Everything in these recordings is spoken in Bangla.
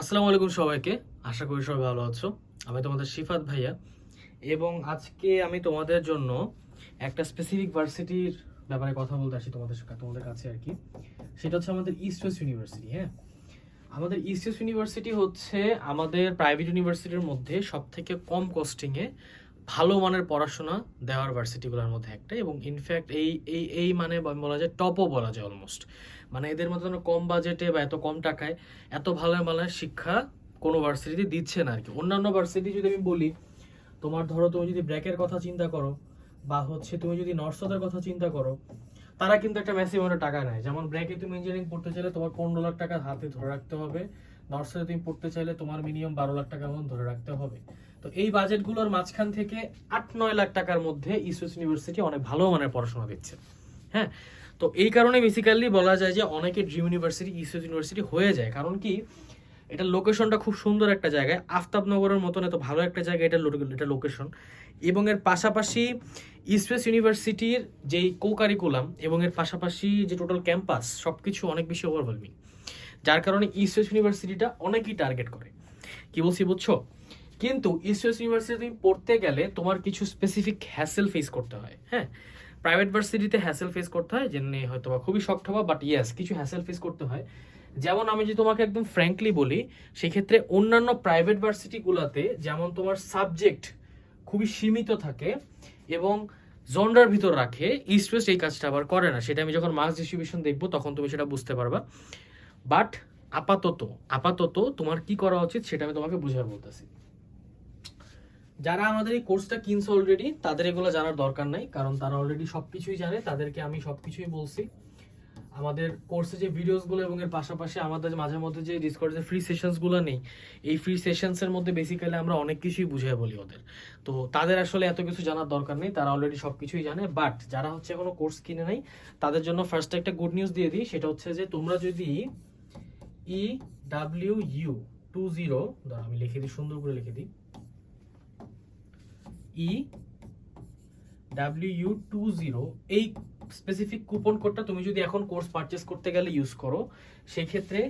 আসসালামু আলাইকুম সবাইকে। আশা করি সবাই ভালো আছো। আমি তোমাদের শিফাত ভাইয়া। এবং আজকে আমি তোমাদের জন্য একটা স্পেসিফিক ভার্সিটির ব্যাপারে কথা বলতে আসি তোমাদের তোমাদের কাছে আর কি। সেটা হচ্ছে আমাদের ইস্ট ওয়েস্ট ইউনিভার্সিটি হ্যাঁ? আমাদের ইস্ট ওয়েস্ট ইউনিভার্সিটি হচ্ছে আমাদের প্রাইভেট ইউনিভার্সিটির মধ্যে সব থেকে কম কস্টিংয়ে ভালো মানের পড়াশোনা দেওয়ার ভার্সিটিগুলোর মধ্যে একটা এবং ইনফ্যাক্ট এই এই এই মানে বলা যায় টপও বলা যায় অলমোস্ট মানে এদের মতো কম বাজেটে বা এত কম টাকায় এত ভালো মানের শিক্ষা কোনো ভার্সিটিতে দিচ্ছে না আর কি অন্যান্য ভার্সিটি যদি আমি বলি, তোমার ধরো তুমি যদি ব্র্যাকের কথা চিন্তা করো বা হচ্ছে তুমি যদি নর্সদের কথা চিন্তা করো, তারা কিন্তু একটা ম্যাসিভ অনেক টাকা নেয়। যেমন ব্র্যাকে তুমি ইঞ্জিনিয়ারিং পড়তে চাইলে তোমার পনেরো লাখ টাকা হাতে ধরে রাখতে হবে, নর্সে তুমি পড়তে চাইলে তোমার মিনিমাম বারো লাখ টাকা মতন ধরে রাখতে হবে। তো এই বাজেটগুলোর মাঝখান থেকে আট নয় লাখ টাকার মধ্যে ইসোস ইউনিভার্সিটি অনেক ভালো মানের পড়াশোনা দিচ্ছে। হ্যাঁ? তো এই কারণে বেসিক্যালি বলা যায় যে অনেকে ড্রিম ইউনিভার্সিটি ইসোস ইউনিভার্সিটি হয়ে যায়। কারণ কি? এটা লোকেশনটা খুব সুন্দর একটা জায়গায়। আফতাবনগরের মতন এত ভালো একটা জায়গা এটা এটা লোকেশন এবং এর পাশাপাশি ইস্টওয়েস্ট ইউনিভার্সিটির যেই কো কারিকুলাম এবং এর পাশাপাশি যে টোটাল ক্যাম্পাস সব কিছু অনেক বেশি ওভারওয়েলমিং যার কারণে ইস্টওয়েস্ট ইউনিভার্সিটিটা অনেকেই টার্গেট করে। কি বলছি বুঝছ? কিন্তু ইস্টওয়েস্ট ইউনিভার্সিটি তুমি পড়তে গেলে তোমার কিছু স্পেসিফিক হ্যাসেল ফেস করতে হয় হ্যাঁ? প্রাইভেট ভার্সিটিতে হ্যাসেল ফেস করতে হয় যে নিয়ে হয়তো বা খুবই শক্ত হওয়া বাট ইয়েস কিছু হ্যাসেল ফেস করতে হয়। যেমন আমি যদি তোমাকে একদম ফ্র্যাঙ্কলি বলি, সেক্ষেত্রে অন্যান্য প্রাইভেট ভার্সিটিগুলোতে যেমন তোমার সাবজেক্ট খুবই সীমিত থাকে এবং জন্ডার ভিতর রাখে ইস্ট ওয়েস্ট এই কাজটা আবার করে না। সেটা আমি যখন মার্কস ডিস্ট্রিবিউশন দেখব, তখন তুমি সেটা বুঝতে পারবা। বাট আপাতত আপাতত তোমার কি করা উচিত সেটা আমি তোমাকে বুঝার বলতেছি। যারা আমাদের এই কোর্সটা কিনছে অলরেডি তাদের এগুলো জানার দরকার নাই, কারণ তারা অলরেডি সব কিছুই জানে, তাদেরকে আমি সব কিছুই বলছি। আমাদের কোর্সে যে ভিডিওসগুলো এবং এর পাশাপাশি আমাদের মাঝে মধ্যে যে ডিসকর্ডে ফ্রি সেশনসগুলো নেই, এই ফ্রি সেশনসের মধ্যে বেসিক্যালি আমরা অনেক কিছুই বুঝিয়ে বলি ওদের। তো তাদের আসলে এত কিছু জানার দরকার নেই, তারা অলরেডি সব কিছুই জানে বাট যারা হচ্ছে এখনও কোর্স কিনে নাই, তাদের জন্য ফার্স্ট একটা গুড নিউজ দিয়ে দিই, সেটা হচ্ছে যে তোমরা যদি E W U two zero আমি লিখে দিই, সুন্দর করে লিখে দিই E W U two zero এই স্পেসিফিক কুপন কোডটা তুমি যদি এখন কোর্স পারচেস করতে গেলে ইউজ করো, সেক্ষেত্রে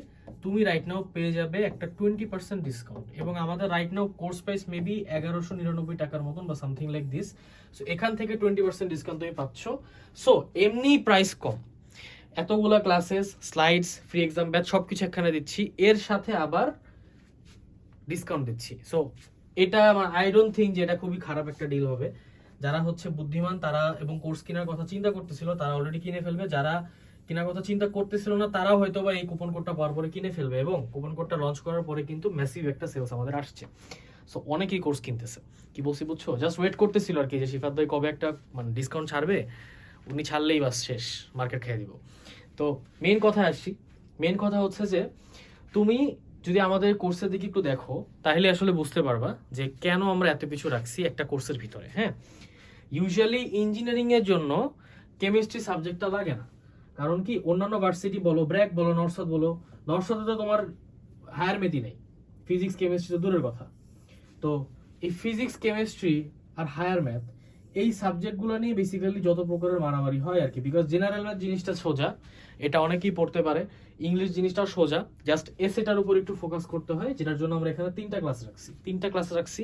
তুমি রাইট নাও পেয়ে যাবে একটা টোয়েন্টি পার্সেন্ট ডিসকাউন্ট এবং আমাদের right now course price maybe এগারোশো নিরানব্বই টাকার মতন বা সামথিং লাইক দিস সো এখান থেকে টোয়েন্টি পার্সেন্ট ডিসকাউন্ট তুমি পাচ্ছ। সো এমনি প্রাইস কম। এতগুলা classes slides free exam batch সব কিছু এখানে দিচ্ছি। এর সাথে আবার ডিসকাউন্ট দিচ্ছি। সো এটা আই ডোন্ট থিঙ্ক যে এটা খুবই খারাপ একটা ডিল হবে। যারা হচ্ছে বুদ্ধিমান, তারা এবং কোর্স কেনার কথা চিন্তা করতেছিল, তারা অলরেডি কিনে ফেলবে। যারা কেনার কথা চিন্তা করতেছিল না তারা হয়তো বা এই কুপন কোডটা পাওয়ার পরে কিনে ফেলবে এবং কুপন কোডটা লঞ্চ করার পরে কিন্তু ম্যাসিভ একটা সেলস আমাদের আসছে। সো অনেকেই কোর্স কিনতেছে। কি বলছি, বুঝছ? জাস্ট ওয়েট করতেছিল আর কি যে শিফাত ভাই কবে একটা মানে ডিসকাউন্ট ছাড়বে, উনি ছাড়লেই বাস শেষ মার্কেট খেয়ে দিব। তো মেন কথা আসছি। মেন কথা হচ্ছে যে, তুমি যদি আমাদের কোর্সের দিকে একটু দেখো, তাহলে আসলে বুঝতে পারবা যে কেন আমরা এত কিছু রাখছি একটা কোর্সের ভিতরে হ্যাঁ? ইউজুয়ালি ইঞ্জিনিয়ারিং এর জন্য কেমিস্ট্রি সাবজেক্টটা লাগে না। কারণ কি, অন্যান্য ভার্সিটি বলো, ব্র্যাক বলো, নর্সদ বলো, নর্সদে তো তোমার হায়ার মেথি নেই। ফিজিক্স কেমিস্ট্রি তো দূরের কথা। তো এই ফিজিক্স কেমিস্ট্রি আর হায়ার ম্যাথ এই সাবজেক্টগুলো নিয়ে বেসিক্যালি যত প্রকারের মারামারি হয় আর কি বিকজ জেনারেল ম্যাথ জিনিসটা সোজা, এটা অনেকেই পড়তে পারে। ইংলিশ জিনিসটাও সোজা জাস্ট এসেটার উপর একটু ফোকাস করতে হয়, যেটার জন্য আমরা এখানে তিনটা ক্লাস রাখছি। তিনটা ক্লাস রাখছি।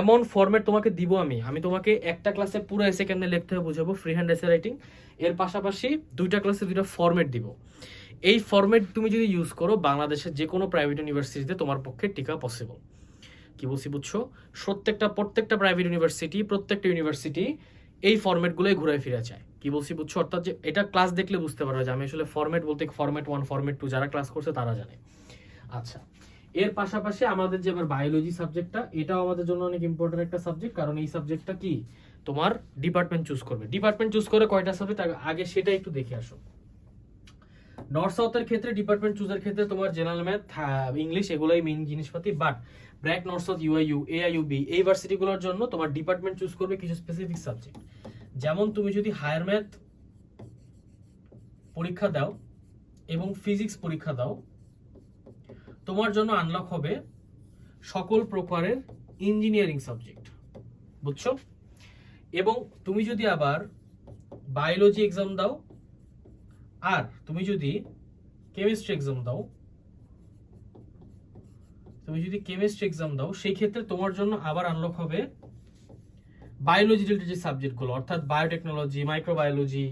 এমন ফরম্যাট তোমাকে দিব আমি আমি তোমাকে একটা ক্লাসে পুরো এসে কেমনে লিখতে হবে বুঝাবো ফ্রি হ্যান্ড এসে রাইটিং এর পাশাপাশি দুইটা ক্লাসে দুইটা ফরম্যাট দিব। এই ফরম্যাট তুমি যদি ইউজ করো, বাংলাদেশের যে কোনো প্রাইভেট ইউনিভার্সিটিতে তোমার পক্ষে টিকা পসিবল কি বলছি বুঝছ? প্রত্যেকটা প্রত্যেকটা প্রাইভেট ইউনিভার্সিটি প্রত্যেকটা ইউনিভার্সিটি এই ফরম্যাটগুলোই ঘুরে ফিরে চায় কি বলছি বুঝছ? অর্থাৎ যে এটা ক্লাস দেখলে বুঝতে পারবে যে আমি আসলে ফরম্যাট বলতে ফরম্যাট ওয়ান ফরম্যাট টু যারা ক্লাস করছে তারা জানে। আচ্ছা এর পাশাপাশি আমাদের যে আবার বায়োলজি সাবজেক্টটা এটাও আমাদের জন্য অনেক ইম্পর্টেন্ট একটা সাবজেক্ট কারণ এই সাবজেক্টটা কি? তোমার ডিপার্টমেন্ট চুজ করবে। ডিপার্টমেন্ট চুজ করে কয়টা সাবজেক্ট আগে সেটা একটু দেখে আসো। নর্থ সাউথের ক্ষেত্রে ডিপার্টমেন্ট চুজের ক্ষেত্রে তোমার জেনারেল ম্যাথ ইংলিশ এগুলোই মেইন জিনিসপাতি but BRAC North South UIU AIUB এই ভার্সিটিগুলোর জন্য তোমার ডিপার্টমেন্ট চুজ করবে কিছু স্পেসিফিক সাবজেক্ট যেমন তুমি যদি হায়ার ম্যাথ পরীক্ষা দাও এবং ফিজিক্স পরীক্ষা দাও, তোমার জন্য আনলক হবে সকল প্রকারের ইঞ্জিনিয়ারিং সাবজেক্ট বুঝছ? এবং তুমি যদি আবার বায়োলজি এক্সাম দাও আর তুমি যদি কেমিস্ট্রি এক্সাম দাও, তুমি যদি কেমিস্ট্রি এক্সাম দাও, সেই ক্ষেত্রে তোমার জন্য আবার আনলক হবে বায়োলজি রিলেটেড যে সাবজেক্টগুলো অর্থাৎ বায়োটেকনোলজি মাইক্রোবায়োলজি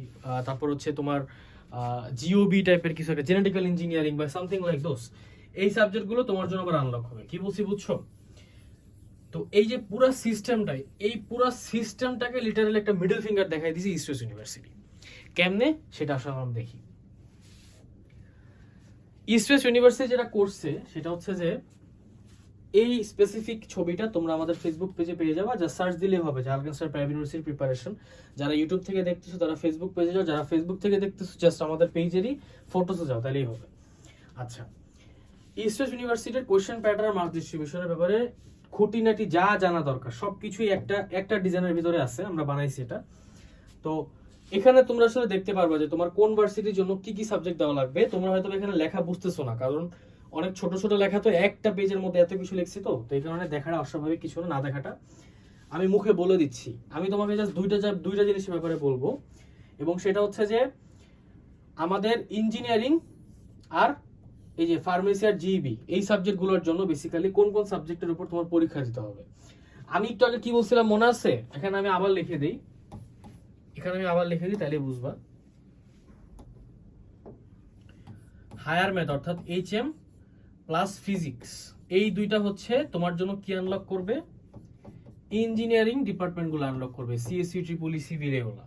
তারপর হচ্ছে তোমার জিওবি টাইপের কিছু একটা জেনেটিক্যাল ইঞ্জিনিয়ারিং বা সামথিং লাইক দোস এই সাবজেক্টগুলো তোমার জন্য আবার আনলক হবে। কি বলছি বুঝছ? তো এই যে পুরো সিস্টেমটাই এই পুরো সিস্টেমটাকে লিটারালি একটা মিডল ফিঙ্গার দেখাই দিয়েছি ইস্ট ইউনিভার্সিটি কেমনে? সেটা আসলে আমরা দেখি। ওয়েস্ট ইউনিভার্সিটি যেটা করছে, সেটা হচ্ছে যে, এই স্পেসিফিক ছবিটা তোমরা আমাদের ফেসবুক পেজে পেয়ে যাবে। যা সার্চ দিলেই হবে Jharkhand star private university preparation যারা ইউটিউব থেকে দেখতেছো, তারা ফেসবুক পেজে যাও। যারা ফেসবুক থেকে দেখতেছো জাস্ট আমাদের পেজেরই ফটোসে যাও তাহলেই হবে। আচ্ছা। ওয়েস্ট ইউনিভার্সিটির কোয়েশ্চেন প্যাটার্ন মার্ক ডিস্ট্রিবিউশনের ব্যাপারে খুঁটিনাটি যা জানা দরকার, সবকিছুই একটা একটা ডিজাইনের ভিতরে আছে, আমরা বানাইছি এটা। তো এখানে তোমরা আসলে দেখতে পারবা যে তোমার কোন ভার্সিটির জন্য কি কি সাবজেক্ট দেওয়া লাগবে। তোমরা হয়তো এখানে লেখা বুঝতেছো না, কারণ অনেক ছোট ছোট লেখা তো একটা পেজের মধ্যে এত কিছু লিখছি তো তো এই কারণে দেখাটা অস্বাভাবিক কিছু না দেখাটা। আমি মুখে বলে দিচ্ছি। আমি তোমাকে জাস্ট দুইটা দুইটা জিনিসের ব্যাপারে বলব। এবং সেটা হচ্ছে যে আমাদের ইঞ্জিনিয়ারিং আর এই যে ফার্মেসি আর জিবি এই সাবজেক্টগুলোর জন্য বেসিক্যালি কোন কোন সাবজেক্টের উপর তোমার পরীক্ষা দিতে হবে। আমি একটু আগে কি বলছিলাম, মনে আছে? এখানে আমি আবার লিখে দিই। এখানে আমি আবার লিখে দিই তাহলে বুঝবা। হায়ার ম্যাথ অর্থাৎ এইচ এম প্লাস ফিজিক্স এই দুইটা হচ্ছে তোমার জন্য কি আনলক করবে? ইঞ্জিনিয়ারিং ডিপার্টমেন্টগুলো আনলক করবে সিএসসি ট্রিপল সিভিল এগুলো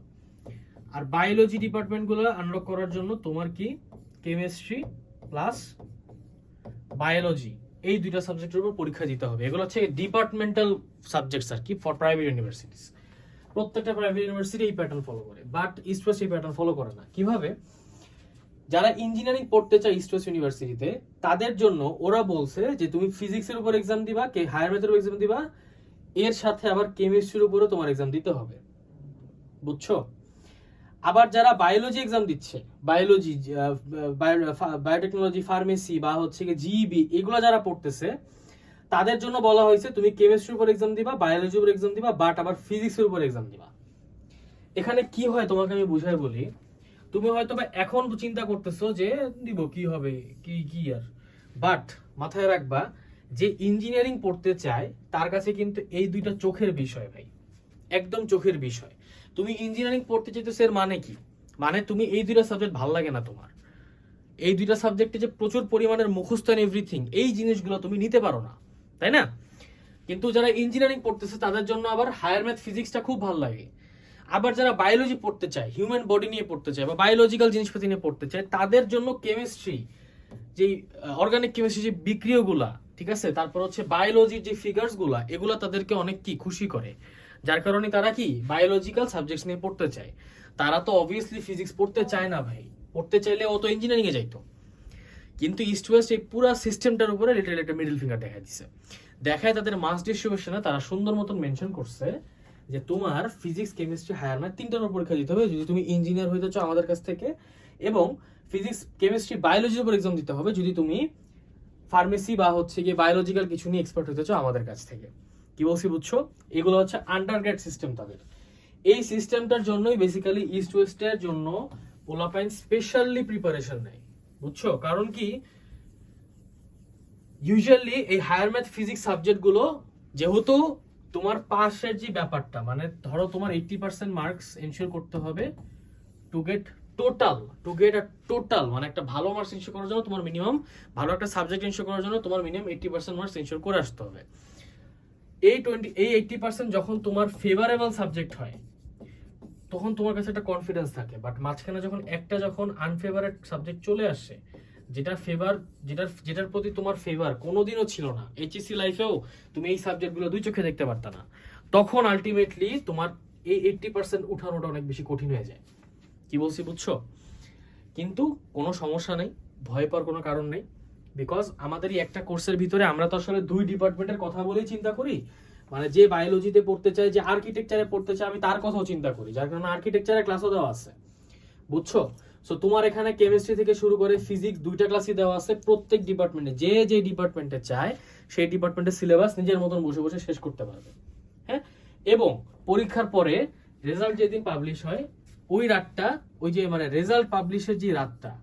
আর বায়োলজি ডিপার্টমেন্টগুলো আনলক করার জন্য তোমার কি? কেমিস্ট্রি প্লাস বায়োলজি এই দুইটা সাবজেক্টের উপর পরীক্ষা দিতে হবে। এগুলো হচ্ছে ডিপার্টমেন্টাল সাবজেক্টস আর কি ফর প্রাইভেট ইউনিভার্সিটিস প্রত্যেকটা প্রাইভেট ইউনিভার্সিটি এই প্যাটার্ন ফলো করে বাট ইস্ট ওয়েস্ট এই প্যাটার্ন ফলো করে না। কীভাবে? যারা ইঞ্জিনিয়ারিং পড়তে চায় ইস্ট ওয়েস্ট ইউনিভার্সিটিতে তাদের জন্য ওরা বলছে যে, তুমি ফিজিক্সের উপর এক্সাম দিবা, কে হায়ার ম্যাথের উপর এক্সাম দিবা, এর সাথে আবার কেমিস্ট্রির উপরও তোমার এক্সাম দিতে হবে। বুঝছ? আবার যারা বায়োলজি এক্সাম দিচ্ছে বায়োলজি বায়োটেকনোলজি ফার্মেসি বা হচ্ছে কি জিইবি এগুলো যারা পড়তেছে তাদের জন্য বলা হয়েছে, তুমি কেমিস্ট্রির উপর এক্সাম দিবা বায়োলজির উপর এক্সাম দিবা বাট আবার ফিজিক্সের উপর এক্সাম দিবা। এখানে কি হয় তোমাকে আমি বুঝাই বলি, তুমি হয়তো বা এখন চিন্তা করতেছো যে, দিব কি হবে? কি কি আর? বাট মাথায় রাখবা যে ইঞ্জিনিয়ারিং পড়তে চায়, তার কাছে কিন্তু এই দুইটা চোখের বিষয় ভাই। একদম চোখের বিষয়। তুমি ইঞ্জিনিয়ারিং পড়তে চাইতেছো এর মানে কি? মানে তুমি এই দুইটা সাবজেক্ট ভালো লাগে না তোমার। এই দুইটা সাবজেক্টে যে প্রচুর পরিমাণের মুখস্থ এভরিথিং এই জিনিসগুলো তুমি নিতে পারো না। তাই না? কিন্তু যারা ইঞ্জিনিয়ারিং পড়তেছে, তাদের জন্য আবার হায়ার ম্যাথ ফিজিক্সটা খুব ভালো লাগে। আবার যারা বায়োলজি পড়তে চায় হিউম্যান বডি নিয়ে পড়তে চায় বা বায়োলজিক্যাল জিনিসপাতি নিয়ে পড়তে চায়, তাদের জন্য কেমিস্ট্রি যে অর্গানিক কেমিস্ট্রি যে বিক্রিয়গুলা, ঠিক আছে? তারপর হচ্ছে বায়োলজির যে ফিগার্সগুলা এগুলা তাদেরকে অনেক কি, খুশি করে। যার কারণে তারা কি বায়োলজিক্যাল সাবজেক্টস নিয়ে পড়তে চায়। তারা তো অবভিয়াসলি ফিজিক্স পড়তে চায় না ভাই। পড়তে চাইলে ও তো ইঞ্জিনিয়ারিং এ যাইতো। কিন্তু ইস্ট ওয়েস্ট এই পুরো সিস্টেমটার উপরে লিটারালি একটা মিডল ফিঙ্গার দেখা দিচ্ছে দেখায় তাদের মাস ডিস্ট্রিবিউশনে তারা সুন্দর মতন মেনশন করছে যে তোমার ফিজিক্স কেমিস্ট্রি হায়ার ম্যাথ তিনটার উপর পরীক্ষা দিতে হবে। যদি তুমি ইঞ্জিনিয়ার হইতে চাও আমাদের কাছ থেকে, এবং ফিজিক্স কেমিস্ট্রি বায়োলজির উপর এক্সাম দিতে হবে। যদি তুমি ফার্মেসি বা হচ্ছে গিয়ে বায়োলজিক্যাল কিছু নিয়ে এক্সপার্ট হতে চাও আমাদের কাছ থেকে। কি বলছি বুঝছ? এগুলো হচ্ছে আন্ডারগ্রেড সিস্টেম তাদের। এই সিস্টেমটার জন্যই বেসিক্যালি ইস্ট ওয়েস্টের জন্য পোলাপাইন স্পেশালি প্রিপারেশন নেয়। বুঝছ? কারণ কি? ইউজুয়ালি এই হায়ার ম্যাথ ফিজিক্স সাবজেক্টগুলো যেহেতু তোমার পাসের যে ব্যাপারটা মানে ধরো তোমার এইটটি পার্সেন্ট মার্কস এনশিওর করতে হবে to get total to get a total মানে একটা ভালো মার্কস এনশিওর করার জন্য তোমার মিনিমাম ভালো একটা সাবজেক্ট এনশিওর করার জন্য তোমার minimum eighty percent marks ensure করে আসতে হবে। এই টোয়েন্টি এই এইটটি পার্সেন্ট যখন তোমার ফেভারেবল সাবজেক্ট হয় তখন তোমার কাছে একটা কনফিডেন্স থাকে। বাট মাঝখানে যখন একটা যখন আনফেভারেট সাবজেক্ট চলে আসে, যেটা ফেভার যেটার যেটার প্রতি তোমার ফেভার কোনোদিনও ছিল না এইচএসসি লাইফেও তুমি এই সাবজেক্টগুলো দুই চোখে দেখতে পারতা না। তখন আলটিমেটলি তোমার এই এইটটি পার্সেন্ট উঠানোটা অনেক বেশি কঠিন হয়ে যায়। কি বলছি বুঝছ? কিন্তু কোনো সমস্যা নেই, ভয় পাওয়ার কোনো কারণ নেই। বিকজ আমাদের এই একটা কোর্সের ভিতরে আমরা তো আসলে দুই ডিপার্টমেন্টের কথা বলেই চিন্তা করি। মানে যে বায়োলজিতে পড়তে চায়, যে আর্কিটেকচারে পড়তে চায়, আমি তার কথাও চিন্তা করি। যার কারণে আর্কিটেকচারের ক্লাসও দেওয়া আছে। বুঝছ? সো তোমার এখানে কেমিস্ট্রি থেকে শুরু করে ফিজিক্স দুইটা ক্লাসই দেওয়া আছে প্রত্যেক ডিপার্টমেন্টে যে যে ডিপার্টমেন্টে চায়, সেই ডিপার্টমেন্টের সিলেবাস নিজের মতন বসে বসে শেষ করতে পারবে। হ্যাঁ? এবং পরীক্ষার পরে রেজাল্ট যেদিন পাবলিশ হয়, ওই রাতটা, ওই যে মানে রেজাল্ট পাবলিশের যে রাতটা,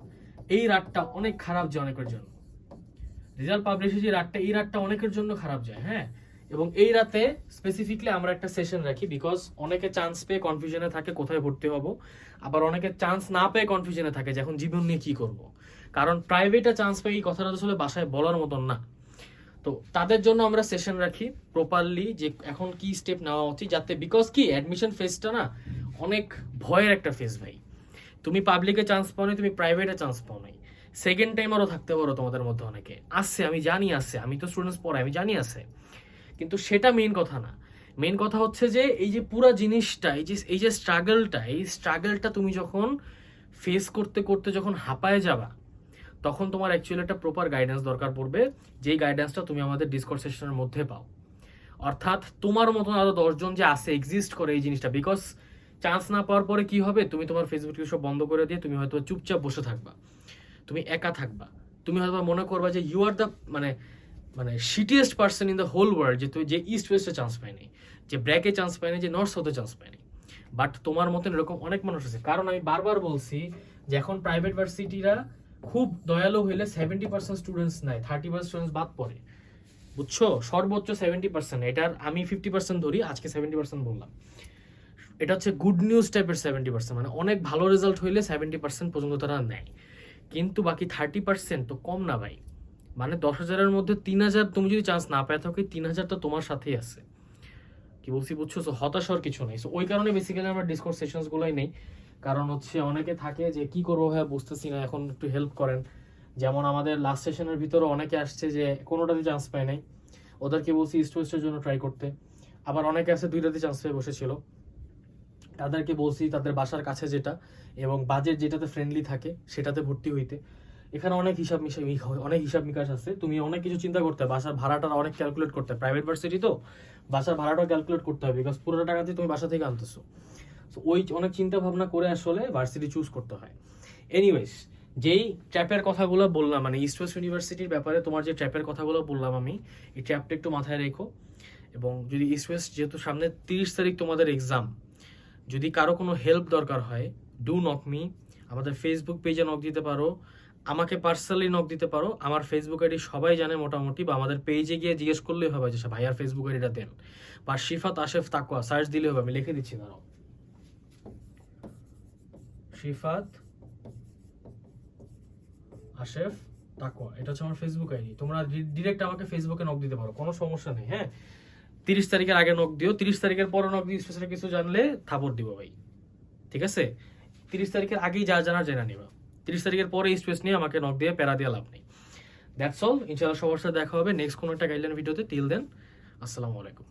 এই রাতটা অনেক খারাপ যে অনেকের জন্য। রেজাল্ট পাবলিশের যে রাতটা, এই রাতটা অনেকের জন্য খারাপ যায়। হ্যাঁ? এবং এই রাতে স্পেসিফিকলি আমরা একটা সেশন রাখি বিকজ অনেকে চান্স পেয়ে কনফিউশনে থাকে কোথায় ভর্তি হব, আবার অনেকে চান্স না পেয়ে কনফিউশনে থাকে যে এখন জীবন নিয়ে কি করব। কারণ প্রাইভেটে চান্স পেয়ে এই কথাটা আসলে বাসায় বলার মতন না। তো তাদের জন্য আমরা সেশন রাখি প্রপারলি যে এখন কি স্টেপ নেওয়া উচিত, যাতে বিকজ কি অ্যাডমিশন ফেজটা না অনেক ভয়ের একটা ফেজ ভাই। তুমি পাবলিকে চান্স পাও তুমি প্রাইভেটে চান্স পাও নাই সেকেন্ড টাইম আরও থাকতে পারো তোমাদের মধ্যে অনেকে। আসছে আমি জানি আসছে আমি তো স্টুডেন্টস পড়াই, আমি জানি আছে। কিন্তু সেটা মেইন কথা না। মেইন কথা হচ্ছে যে, এই যে পুরো জিনিসটা, এই যে এই যে স্ট্রাগলটা এই স্ট্রাগলটা তুমি যখন ফেস করতে করতে যখন হাঁপায় যাবা, তখন তোমার অ্যাকচুয়ালি একটা প্রপার গাইডেন্স দরকার পড়বে, যেই গাইডেন্সটা তুমি আমাদের ডিসকোর্স সেশনের মধ্যে পাও। অর্থাৎ তোমার মতন আরও দশজন যে আছে এক্সিস্ট করে এই জিনিসটা বিকজ চান্স না পাওয়ার পরে কি হবে? তুমি তোমার ফেসবুক সব বন্ধ করে দিয়ে তুমি হয়তো চুপচাপ বসে থাকবা। তুমি একা থাকবা। তুমি হয়তো মনে করবা যে ইউ আর দ্য মানে মানে shittiest person in the whole world যে তুমি যে ইস্ট ওয়েস্টে চান্স পায়নি যে ব্র্যাকে চান্স পায়নি যে নর্থ সাউথে চান্স পায়নি বাট তোমার মতন এরকম অনেক মানুষ আছে। কারণ আমি বারবার বলছি যে এখন প্রাইভেট ভার্সিটিরা খুব দয়ালু হইলে সেভেন্টি পার্সেন্ট স্টুডেন্টস নেয় থার্টি পার্সেন্ট স্টুডেন্টস বাদ পড়ে। বুঝছ? সর্বোচ্চ সেভেন্টি পার্সেন্ট এটার আমি ফিফটি পার্সেন্ট ধরি, আজকে সেভেন্টি পার্সেন্ট বললাম। এটা হচ্ছে গুড নিউজ টাইপের সেভেন্টি পার্সেন্ট মানে অনেক ভালো রেজাল্ট হইলে সেভেন্টি পার্সেন্ট পর্যন্ত তারা নেয়। কিন্তু বাকি থার্টি পার্সেন্ট তো কম না ভাই। মানে দশ হাজারের মধ্যে তিন হাজার তুমি যদি চান্স না পেয়ে থাকো তিন হাজার তো তোমার সাথেই আছে। কি বলছি, বুঝছ? সো হতাশার কিছু নেই। সো ওই কারণে বেসিক্যালি আমরা ডিসকোর্স সেশনস গুলোই নেই। কারণ হচ্ছে অনেকে থাকে যে, কি করব ভাই? বুঝতেছি না, এখন একটু হেল্প করেন। যেমন আমাদের লাস্ট সেশনের ভিতরে অনেকে আসছে যে, কোনোটাতে চান্স পায় নাই। ওদেরকে বলছি ওয়েস্টের জন্য ট্রাই করতে। আবার অনেকে আছে, দুইটাতে চান্স পেয়ে বসেছিল। তাদেরকে বলছি, তাদের বাসার কাছে যেটা এবং বাজেট যেটাতে ফ্রেন্ডলি থাকে, সেটাতে ভর্তি হইতে। এখানে অনেক হিসাব মিশা অনেক হিসাব নিকাশ আছে। তুমি অনেক কিছু চিন্তা করতে হবে, বাসার ভাড়াটা অনেক ক্যালকুলেট করতে। হবে প্রাইভেট ভার্সিটি তো বাসার ভাড়াটাও ক্যালকুলেট করতে হবে বিকজ পুরোটা টাকা দিয়ে তুমি বাসা থেকে আনতেছো। তো ওই অনেক চিন্তা ভাবনা করে আসলে ভার্সিটি চুজ করতে হয়। এনিওয়েজ যেই ট্র্যাপের কথাগুলো বললাম মানে ইস্ট ওয়েস্ট ইউনিভার্সিটির ব্যাপারে তোমার যে ট্র্যাপের কথাগুলো বললাম আমি এই ট্র্যাপটা একটু মাথায় রেখো। এবং যদি ইস্ট ওয়েস্ট যেহেতু সামনে তিরিশ তারিখ তোমাদের এক্সাম যদি কারও কোনো হেল্প দরকার হয় ডু নক মি আমাদের ফেসবুক পেজে নক দিতে পারো। আমাকে পার্সোনালি নক দিতে পারো। আমার ফেসবুক আইডি সবাই জানে মোটামুটি, বা আমাদের পেজে গিয়ে জিজ্ঞেস করলেই হবে যে ভাইয়ার ফেসবুক আইডিটা দেন। বা শিফাত, আশেফ তাকোয়া সার্চ দিলে হবে। আমি লিখে দিচ্ছি দাঁড়াও শিফাত, আশেফ তাকোয়া এটা হচ্ছে আমার ফেসবুক আইডি তোমরা ডিরেক্ট আমাকে ফেসবুকে নক দিতে পারো, কোনো সমস্যা নেই হ্যাঁ? তিরিশ তারিখের আগে নক দিও, তিরিশ তারিখের পরে নক দিয়ে স্পেশাল কিছু জানলে থাপড় দিব ভাই, ঠিক আছে? তিরিশ তারিখের আগেই যা জানার জেনে নিবা। তিরিশ তারিখের পরে স্পেস নিয়ে আমাকে নক দিয়ে প্যারা দিয়ে লাভ নেই। দ্যাটস অল ইনশাল্লাহ সবার সাথে দেখা হবে। নেক্সট কোনো একটা গাইডলাইন ভিডিওতে টিল দেন আসসালামু আলাইকুম।